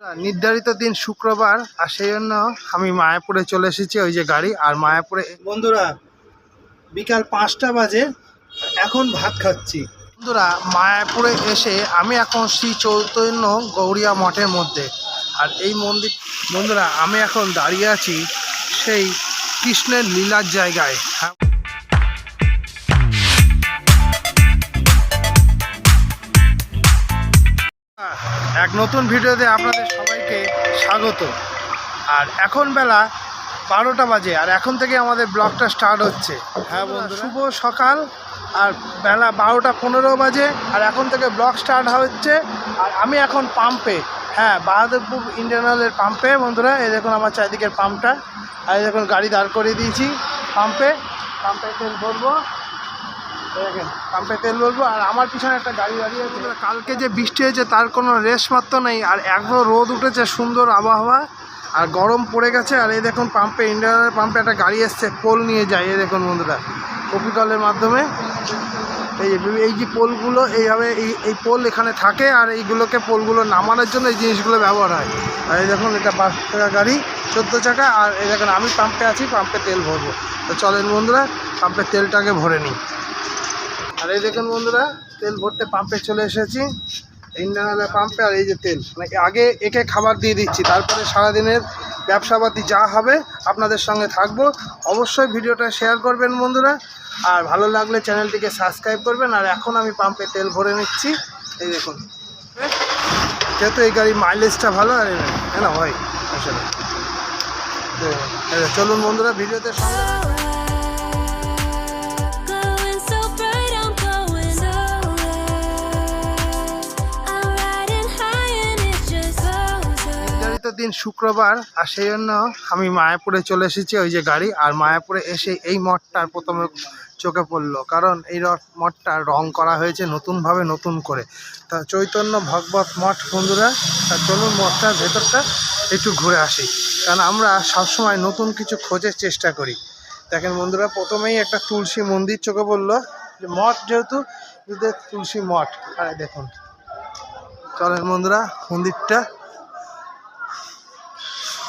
নির্ধারিত দিন শুক্রবার আর সেই জন্য আমি মায়াপুরে চলে এসেছি ওই যে গাড়ি আর মায়াপুরে বন্ধুরা বিকাল পাঁচটা বাজে এখন ভাত খাচ্ছি। বন্ধুরা মায়াপুরে এসে আমি এখন শ্রী চৈতন্য গৌরিয়া মঠের মধ্যে আর এই মন্দির বন্ধুরা আমি এখন দাঁড়িয়ে আছি সেই কৃষ্ণের লীলার জায়গায়। হ্যাঁ এক নতুন ভিডিওতে আপনাদের সবাইকে স্বাগত। আর এখন বেলা বারোটা বাজে আর এখন থেকে আমাদের ব্লগটা স্টার্ট হচ্ছে। হ্যাঁ বন্ধু শুভ সকাল আর বেলা বারোটা পনেরো বাজে আর এখন থেকে ব্লগ স্টার্ট হচ্ছে। আর আমি এখন পাম্পে হ্যাঁ বাহাদুরপুর ইন্টারনালের পাম্পে বন্ধুরা এই দেখুন আমার চারিদিকের পাম্পটা। আর এই দেখুন গাড়ি দাঁড় করিয়ে দিয়েছি পাম্পে। পাম্পে তেল ভরবো। পাম্পে তেল আর আমার পিছনে একটা গাড়ি দাঁড়িয়ে আছে। কালকে যে বৃষ্টি হয়েছে, তার কোনো রেশ মাত্র নেই, আর একদম রোদ উঠেছে, সুন্দর আবহাওয়া, আর গরম পড়ে গেছে, আর এই দেখুন পাম্পে, ইন্ডিয়ানের পাম্পে একটা গাড়ি এসছে, পোল নিয়ে যায়, এই দেখুন বন্ধুরা কপিকলের মাধ্যমে। এই এই যে পোলগুলো, এইভাবে এই এই পোল এখানে থাকে, আর এইগুলোকে পোলগুলো নামানোর জন্য এই জিনিসগুলো ব্যবহার হয়। আর এই দেখুন, এটা পাঁচ টাকা গাড়ি, চোদ্দ চাকা, আর এই দেখুন, আমি পাম্পে আছি, পাম্পে তেল ভরবো। তো চলেন বন্ধুরা, পাম্পে তেলটাকে ভরে নিই। আর এই দেখুন বন্ধুরা, তেল ভরতে পাম্পে চলে এসেছি। ইন্ডিয়ান পাম্পে আর এই যে তেল মানে আগে একে খাবার দিয়ে দিচ্ছি, তারপরে সারাদিনের ব্যবসাপাতি যা হবে আপনাদের সঙ্গে থাকব। অবশ্যই ভিডিওটা শেয়ার করবেন বন্ধুরা, আর ভালো লাগলে চ্যানেলটিকে সাবস্ক্রাইব করবেন। আর এখন আমি পাম্পে তেল ভরে নিচ্ছি। এই দেখুন, যেহেতু এই গাড়ির মাইলেজটা ভালো, আর হ্যাঁ না, ভাই, আসলে। চলুন বন্ধুরা, ভিডিওতে সঙ্গে দিন শুক্রবার আর সেই জন্য আমি মায়াপুরে চলে এসেছি ওই যে গাড়ি। আর মায়াপুরে এসে এই মঠটার প্রথমে চোখে পড়ল। কারণ এই মঠটা রং করা হয়েছে নতুনভাবে, নতুন করে। তা চৈতন্য ভগবত মঠ বন্ধুরা, তা চলুন মঠটার ভেতরটা একটু ঘুরে আসি। কারণ আমরা সবসময় নতুন কিছু খোঁজের চেষ্টা করি। দেখেন বন্ধুরা, প্রথমেই একটা তুলসী মন্দির চোখে পড়ল। যে মঠ যেহেতু তুলসী মঠ। আর দেখুন, চলেন বন্ধুরা, মন্দিরটা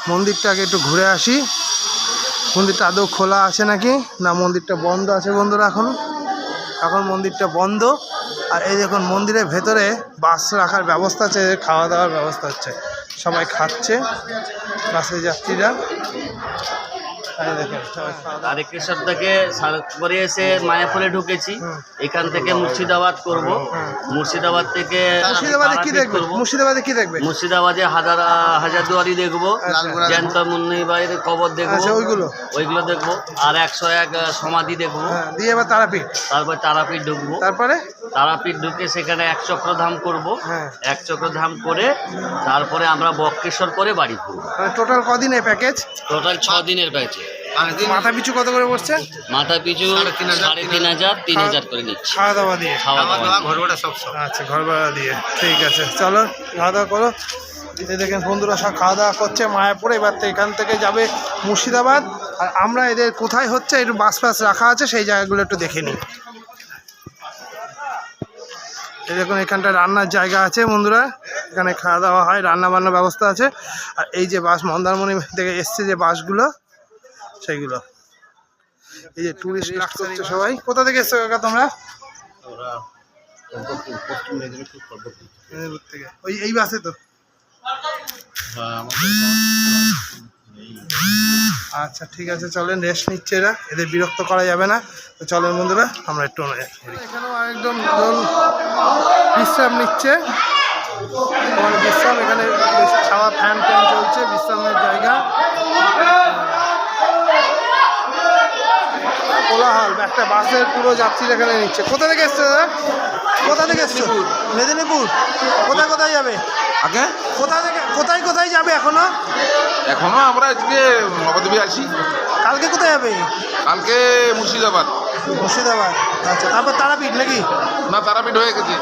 মন্দিরটাকে একটু ঘুরে আসি। মন্দিরটা আদৌ খোলা আছে নাকি? না, মন্দিরটা বন্ধ আছে বন্ধুরা এখন। এখন মন্দিরটা বন্ধ। আর এই দেখুন, মন্দিরের ভেতরে বাস রাখার ব্যবস্থা আছে খাওয়া দাওয়ার ব্যবস্থা হচ্ছে। সবাই খাচ্ছে বাসের যাত্রীরা। খাওয়া তারকেশ্বর থেকে করে এসে মায়াপুরে ঢুকেছি। এখান থেকে মুর্শিদাবাদ করব। মুর্শিদাবাদ থেকে মুর্শিদাবাদে কি দেখব? মুর্শিদাবাদে কি দেখবে? মুর্শিদাবাদে হাজার হাজারদুয়ারি দেখব। আচ্ছা। জ্যান্ত মুন্নি বাইরের কবর দেখব। আচ্ছা, ওইগুলো? ওইগুলো দেখব। আর একশো এক সমাধি দেখব। হ্যাঁ দিয়ে এবার তারাপীঠ। তারপর তারাপীঠ ঢুকবো। তারপরে? তারাপীঠ ঢুকে সেখানে এক চক্রধাম করব। হ্যাঁ। এক চক্রধাম করে তারপরে আমরা বক্রেশ্বর করে বাড়ি ঘুরবো টোটাল কদিনের প্যাকেজ টোটাল ছ দিনের ব্যাচে মাথা পিছু কত করে বসছে? মাথা পিছু সাড়ে তিন হাজার। তিন হাজার করে নিচ্ছি। খাওয়া দাওয়া দিয়ে। খাওয়া দাওয়া আচ্ছা ঘর ভাড়া দিয়ে। ঠিক আছে চলো খাওয়া দাওয়া করো। এই দেখেন বন্ধুরা সব খাওয়া দাওয়া করছে মায়াপুরে। এবার তো এখান থেকে যাবে মুর্শিদাবাদ। আর আমরা এদের কোথায় হচ্ছে একটু বাস ফাস রাখা আছে সেই জায়গাগুলো একটু দেখে নিই। দেখুন এখানটা রান্নার জায়গা আছে বন্ধুরা। এখানে খাওয়া দাওয়া হয় রান্না বান্নার ব্যবস্থা আছে। আর এই যে বাস মন্দারমণি থেকে এসছে যে বাসগুলো সেইগুলো। এই যে টুরিস্ট করছে সবাই। কোথা থেকে এসছো কাকা তোমরা? থেকে। ওই এই বাসে তো? আচ্ছা ঠিক আছে, চলেন রেস্ট নিচ্ছে এরা। এদের বিরক্ত করা যাবে না। তো চলেন, বন্ধুরা, আমরা একটু বিশ্রাম নিচ্ছে। বিশ্রাম, এখানে ছাওয়া ফ্যান ফ্যান চলছে, বিশ্রামের জায়গা। কোলাহল একটা বাসের পুরো যাত্রীরা এখানে নিচ্ছে। কোথা থেকে এসছো দাদা? কোথা থেকে এসছো? মেদিনীপুর কোথায় কোথায় যাবে? আগে? কোথা থেকে কোথায় কোথায় যাবে এখনও? এখনও আমরা আজকে নবদ্বীপে আছি। কালকে কোথায় যাবে? কালকে মুর্শিদাবাদ। মুর্শিদাবাদ। আচ্ছা তারপর তারাপীঠ নাকি? না তারাপীঠ হয়ে গেছে।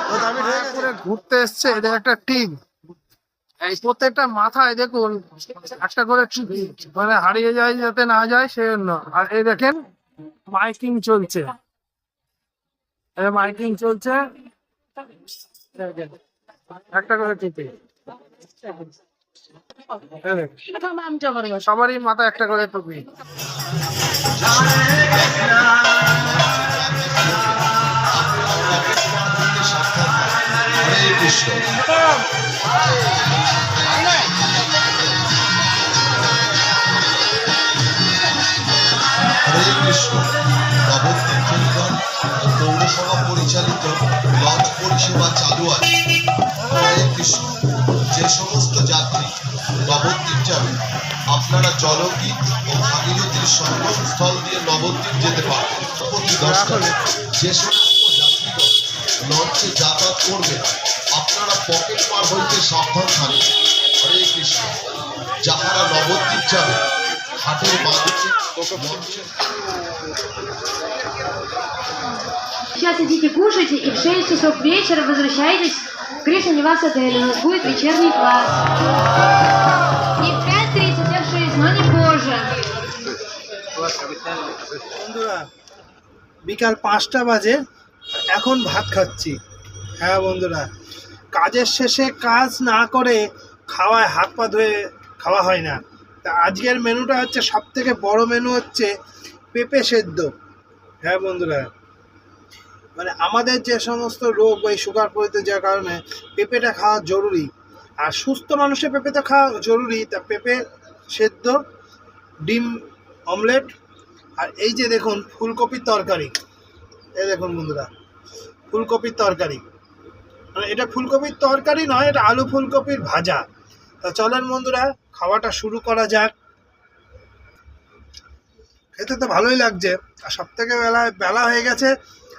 করে ঘুরতে এসছে এদের একটা টিম এই প্রত্যেকটা মাথায় দেখুন একটা করে মানে হারিয়ে যায় যাতে না যায় সেই জন্য আর এই দেখেন মাইকিং চলছে। এই মাইকিং চলছে। একটা করে টিপে সবারই মাথায় একটা করে টুপি। কৃষ্ণ। হরে যে সমস্ত যাত্রী নবদ্বীপ যাবে, আপনারা জলগীত ও ভাগীরথীর সঙ্গম স্থল দিয়ে নবদ্বীপ যেতে পারবেন। যে সমস্ত যাত্রীগণ লঞ্চে যাতায়াত করবেন আপনারা পকেট পার হইতে সাবধান থাকবেন হরে কৃষ্ণ। যাহারা নবদ্বীপ যাবে, হাটের লঞ্চের Сейчас идите кушайте и в 6 часов вечера возвращайтесь в Кришна Нивас отель. У нас будет вечерний класс. Не в 5.30, а в 6, но не позже. বন্ধুরা বিকাল পাঁচটা বাজে এখন ভাত খাচ্ছি হ্যাঁ বন্ধুরা কাজের শেষে কাজ না করে খাওয়ায় হাত পা ধুয়ে খাওয়া হয় না তা আজকের মেনুটা হচ্ছে সব থেকে বড় মেনু হচ্ছে পেঁপে সেদ্ধ হ্যাঁ বন্ধুরা মানে আমাদের যে সমস্ত রোগ এই সুগার প্রভৃতি যার কারণে পেঁপেটা খাওয়া জরুরি। আর সুস্থ মানুষের পেঁপে তো খাওয়া জরুরি, তা পেঁপে সেদ্ধ, ডিম অমলেট আর এই যে দেখুন ফুলকপির তরকারি। এই দেখুন বন্ধুরা, ফুলকপির তরকারি। মানে এটা ফুলকপির তরকারি নয়, এটা আলু ফুলকপির ভাজা। তা চলেন বন্ধুরা, খাওয়াটা শুরু করা যাক। খেতে তো ভালোই লাগছে, আর সব থেকে বেলা বেলা হয়ে গেছে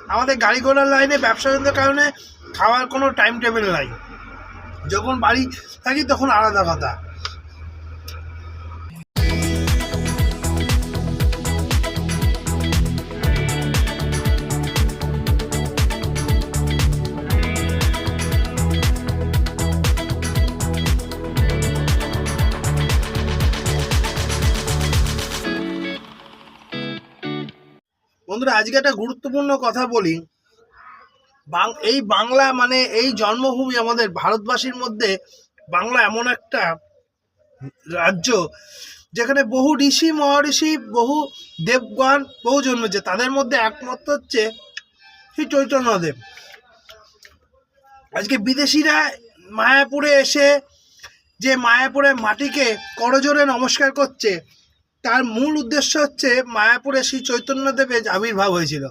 আমাদের গাড়ি ঘোড়ার লাইনে ব্যবসা কেন্দ্রের কারণে খাওয়ার কোনো টাইম টেবিল নাই। যখন বাড়ি থাকি তখন আলাদা কথা। আজকে একটা গুরুত্বপূর্ণ কথা বলি। এই বাংলা মানে এই জন্মভূমি আমাদের ভারতবাসীর মধ্যে বাংলা এমন একটা রাজ্য যেখানে বহু ঋষি মহর্ষি বহু দেবগণ, বহু জন্মেছে। তাদের মধ্যে একমাত্র হচ্ছে শ্রী চৈতন্যদেব। আজকে বিদেশিরা মায়াপুরে এসে যে মায়াপুরের মাটিকে করজোরে নমস্কার করছে তার মূল উদ্দেশ্য হচ্ছে মায়াপুরে শ্রী চৈতন্যদেবের আবির্ভাব হয়েছিল।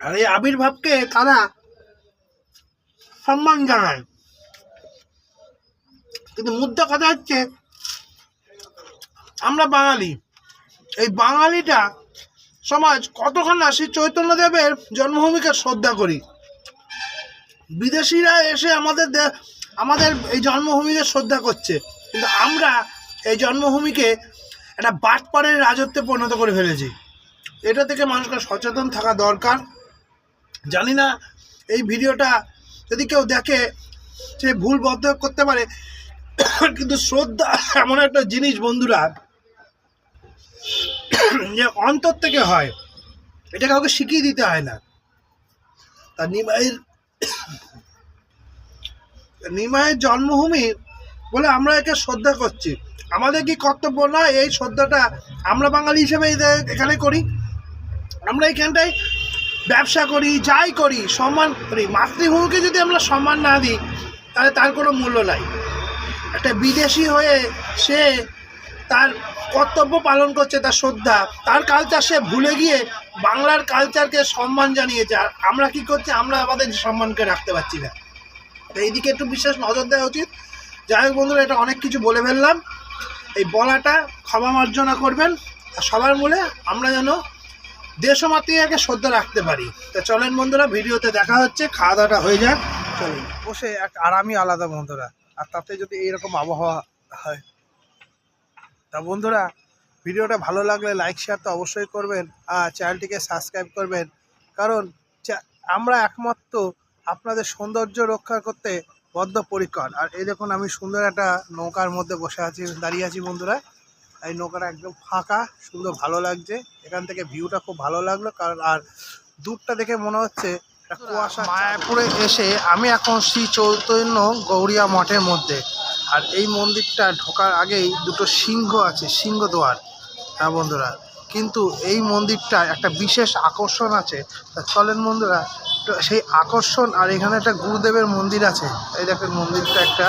আর এই আবির্ভাবকে তারা সম্মান জানায়। কিন্তু মুদ্রা কথা হচ্ছে, আমরা বাঙালি, এই বাঙালিটা সমাজ কতক্ষণ শ্রী চৈতন্যদেবের জন্মভূমিকে শ্রদ্ধা করি? বিদেশিরা এসে আমাদের আমাদের এই জন্মভূমিকে শ্রদ্ধা করছে। কিন্তু আমরা এই জন্মভূমিকে একটা বাটপাড়ের রাজত্বে পরিণত করে ফেলেছি। এটা থেকে মানুষকে সচেতন থাকা দরকার। জানি না, এই ভিডিওটা যদি কেউ দেখে সে ভুল বদ্ধ করতে পারে, কিন্তু শ্রদ্ধা এমন একটা জিনিস বন্ধুরা, যে অন্তর থেকে হয়, এটা কাউকে শিখিয়ে দিতে হয় না। তা নিমাইয়ের নিমাইয়ের জন্মভূমি বলে আমরা একে শ্রদ্ধা করছি। আমাদের কি কর্তব্য নয় এই শ্রদ্ধাটা আমরা বাঙালি হিসেবে এখানে করি? আমরা এখানটায় ব্যবসা করি, যাই করি, সম্মান করি। মাতৃভূমিকে যদি আমরা সম্মান না দিই, তাহলে তার কোনো মূল্য নাই। একটা বিদেশি হয়ে সে তার কর্তব্য পালন করছে, তার শ্রদ্ধা, তার কালচার সে ভুলে গিয়ে বাংলার কালচারকে সম্মান জানিয়েছে। আর আমরা কি করছি? আমরা আমাদের সম্মানকে রাখতে পারছি না। এইদিকে একটু বিশেষ নজর দেওয়া উচিত। যাই হোক বন্ধুরা, এটা অনেক কিছু বলে ফেললাম। এই বলাটা ক্ষমা মার্জনা করবেন সবার মূলে আমরা যেন দেশ ও মাতৃকাকে শ্রদ্ধা রাখতে পারি। তা চলেন বন্ধুরা, ভিডিওতে দেখা হচ্ছে খাওয়া দাওয়াটা হয়ে যাক। চলুন। বসে এক আরামই আলাদা বন্ধুরা, আর তাতে যদি এইরকম আবহাওয়া হয়। তা বন্ধুরা, ভিডিওটা ভালো লাগলে লাইক শেয়ার তো অবশ্যই করবেন আর চ্যানেলটিকে সাবস্ক্রাইব করবেন। কারণ আমরা একমাত্র আপনাদের সৌন্দর্য রক্ষা করতে বদ্ধপরিকর আর এই দেখুন আমি সুন্দর একটা নৌকার মধ্যে বসে আছি, দাঁড়িয়ে আছি বন্ধুরা। এই নৌকাটা একদম ফাঁকা, সুন্দর ভালো লাগছে। এখান থেকে ভিউটা খুব ভালো লাগল, কারণ আর দূরটা দেখে মনে হচ্ছে কুয়াশা। মায়াপুরে এসে আমি এখন শ্রী চৈতন্য গৌরিয়া মঠের মধ্যে। আর এই মন্দিরটা ঢোকার আগেই দুটো সিংহ আছে সিংহদ্বার হ্যাঁ বন্ধুরা? কিন্তু এই মন্দিরটা একটা বিশেষ আকর্ষণ আছে। চলেন বন্ধুরা সেই আকর্ষণ আর এখানে একটা গুরুদেবের মন্দির আছে। এই দেখেন মন্দিরটা একটা।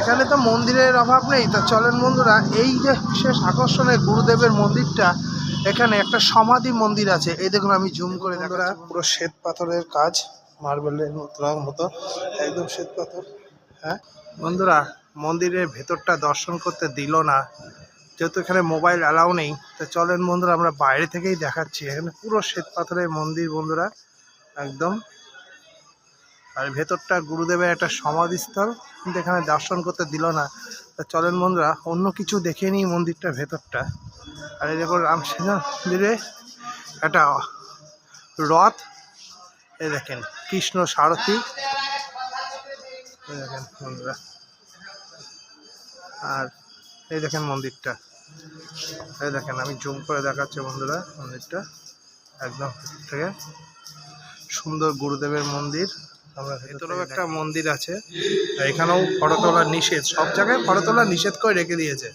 এখানে তো মন্দিরের অভাব নেই। তা চলেন বন্ধুরা এই যে বিশেষ আকর্ষণের গুরুদেবের মন্দিরটা এখানে একটা সমাধি মন্দির আছে। এই দেখুন আমি জুম করে দেখা পুরো শ্বেত পাথরের কাজ মার্বেলের মতো মতো একদম শ্বেত পাথর হ্যাঁ? বন্ধুরা মন্দিরের ভেতরটা দর্শন করতে দিল না। যেহেতু এখানে মোবাইল অ্যালাউ নেই তো চলেন বন্ধুরা আমরা বাইরে থেকেই দেখাচ্ছি। এখানে পুরো শ্বেত পাথরের মন্দির বন্ধুরা। একদম। আর ভেতরটা গুরুদেবের একটা সমাধিস্থল, কিন্তু এখানে দর্শন করতে দিল না। তা চলেন বন্ধুরা, অন্য কিছু দেখে নিই মন্দিরটার ভেতরটা। আর এই দেখুন রামসেনা মন্দিরে একটা রথ। এই দেখেন, কৃষ্ণ সারথী। দেখেন বন্ধুরা। আর এই দেখেন মন্দিরটা। এই দেখেন, আমি জুম করে দেখাচ্ছি বন্ধুরা মন্দিরটা। একদম থেকে। সুন্দর গুরুদেবের মন্দির। আমরা ভেতরেও একটা মন্দির আছে। এখানেও ফটো তোলা নিষেধ। সব জায়গায় ফটো তোলা নিষেধ করে রেখে দিয়েছে।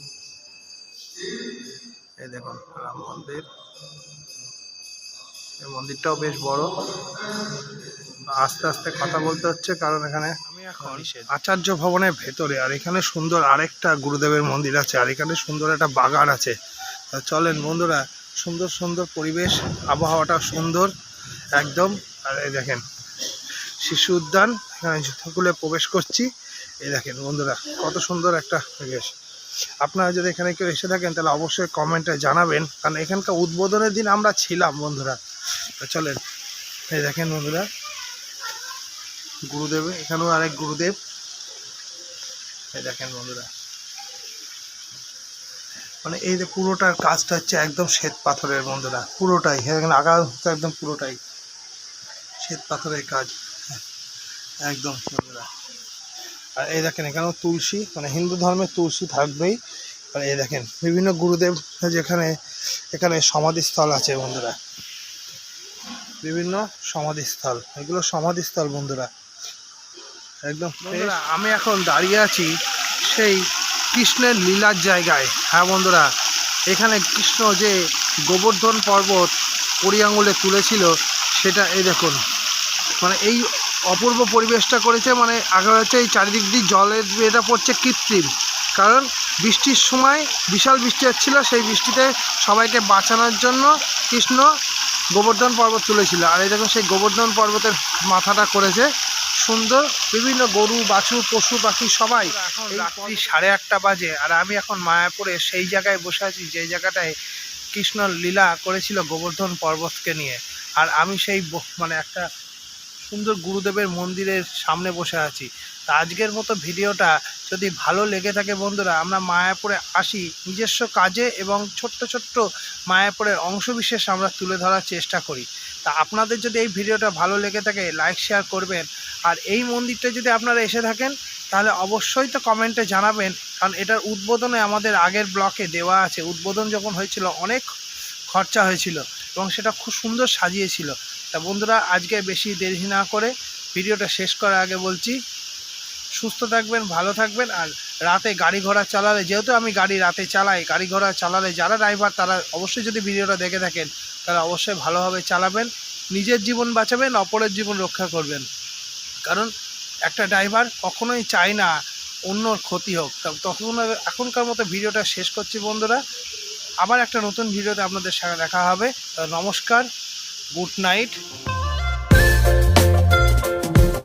এই দেখুন রাম মন্দির। এই মন্দিরটাও বেশ বড়। আস্তে আস্তে কথা বলতে হচ্ছে কারণ এখানে আমি এখন আচার্য ভবনের ভেতরে আর এখানে সুন্দর আরেকটা গুরুদেবের মন্দির আছে আর এখানে সুন্দর একটা বাগান আছে। চলেন বন্ধুরা সুন্দর সুন্দর পরিবেশ আবহাওয়াটা সুন্দর একদম আর এই দেখেন, শিশু উদ্যান, এখানে জুতো প্রবেশ করছি। এই দেখেন বন্ধুরা, কত সুন্দর একটা পরিবেশ। আপনারা যদি এখানে কেউ এসে থাকেন, তাহলে অবশ্যই কমেন্টে জানাবেন। কারণ এখানকার উদ্বোধনের দিন আমরা ছিলাম বন্ধুরা। চলেন, এই দেখেন বন্ধুরা, গুরুদেব, এখানেও আরেক গুরুদেব। এই দেখেন বন্ধুরা মানে এই যে পুরোটার কাজটা হচ্ছে একদম শ্বেত পাথরের বন্ধুরা, পুরোটাই। এখানে আগা একদম পুরোটাই। শ্বেত পাথরের কাজ। একদম বন্ধুরা আর এই দেখেন, এখানেও তুলসী মানে হিন্দু ধর্মের তুলসী থাকবেই। আর এই দেখেন, বিভিন্ন গুরুদেব যেখানে, এখানে সমাধিস্থল আছে বন্ধুরা। বিভিন্ন সমাধিস্থল, এগুলো সমাধিস্থল বন্ধুরা। একদম আমি এখন দাঁড়িয়ে আছি সেই কৃষ্ণের লীলার জায়গায়। হ্যাঁ বন্ধুরা, এখানে কৃষ্ণ যে গোবর্ধন পর্বত কড়ি তুলেছিল, সেটা এই দেখুন। মানে এই অপূর্ব পরিবেশটা করেছে মানে আগে হচ্ছে এই চারিদিক দিয়ে জলের এটা পড়ছে কৃত্রিম। কারণ বৃষ্টির সময় বিশাল বৃষ্টি হচ্ছিল, সেই বৃষ্টিতে সবাইকে বাঁচানোর জন্য কৃষ্ণ গোবর্ধন পর্বত তুলেছিল। আর এই দেখুন, সেই গোবর্ধন পর্বতের মাথাটা করেছে। সুন্দর, বিভিন্ন গরু, বাছুর, পশু, পাখি সবাই এখন রাত্রি সাড়ে আটটা বাজে আর আমি এখন মায়াপুরে সেই জায়গায় বসে আছি, যে জায়গাটায় কৃষ্ণ লীলা করেছিল গোবর্ধন পর্বতকে নিয়ে। আর আমি সেই মানে একটা সুন্দর গুরুদেবের মন্দিরের সামনে বসে আছি। তা আজকের মতো ভিডিওটা যদি ভালো লেগে থাকে বন্ধুরা, আমরা মায়াপুরে আসি। নিজস্ব কাজে এবং ছোট্ট ছোট্ট মায়াপুরের অংশবিশেষ আমরা তুলে ধরার চেষ্টা করি। তা আপনাদের যদি এই ভিডিওটা ভালো লেগে থাকে, লাইক, শেয়ার করবেন। আর এই মন্দিরটা যদি আপনারা এসে থাকেন, তাহলে অবশ্যই তো কমেন্টে জানাবেন। কারণ এটার উদ্বোধনে আমাদের আগের ব্লকে দেওয়া আছে। উদ্বোধন যখন হয়েছিল, অনেক খরচা হয়েছিল এবং সেটা খুব সুন্দর সাজিয়েছিল। তা বন্ধুরা, আজকে বেশি দেরি না করে ভিডিওটা শেষ করার আগে বলছি, সুস্থ থাকবেন, ভালো থাকবেন, আর রাতে গাড়ি ঘোড়া চালালে, যেহেতু আমি গাড়ি রাতে চালাই, গাড়ি ঘোড়া চালালে যারা ড্রাইভার তারা অবশ্যই যদি ভিডিওটা দেখে থাকেন, তারা অবশ্যই ভালোভাবে চালাবেন, নিজের জীবন বাঁচাবেন, অপরের জীবন রক্ষা করবেন। কারণ একটা ড্রাইভার কখনোই চায় না অন্যর ক্ষতি হোক। তখন এখনকার মতো ভিডিওটা শেষ করছি বন্ধুরা। আবার একটা নতুন ভিডিওতে আপনাদের সাথে দেখা হবে। নমস্কার। Good night.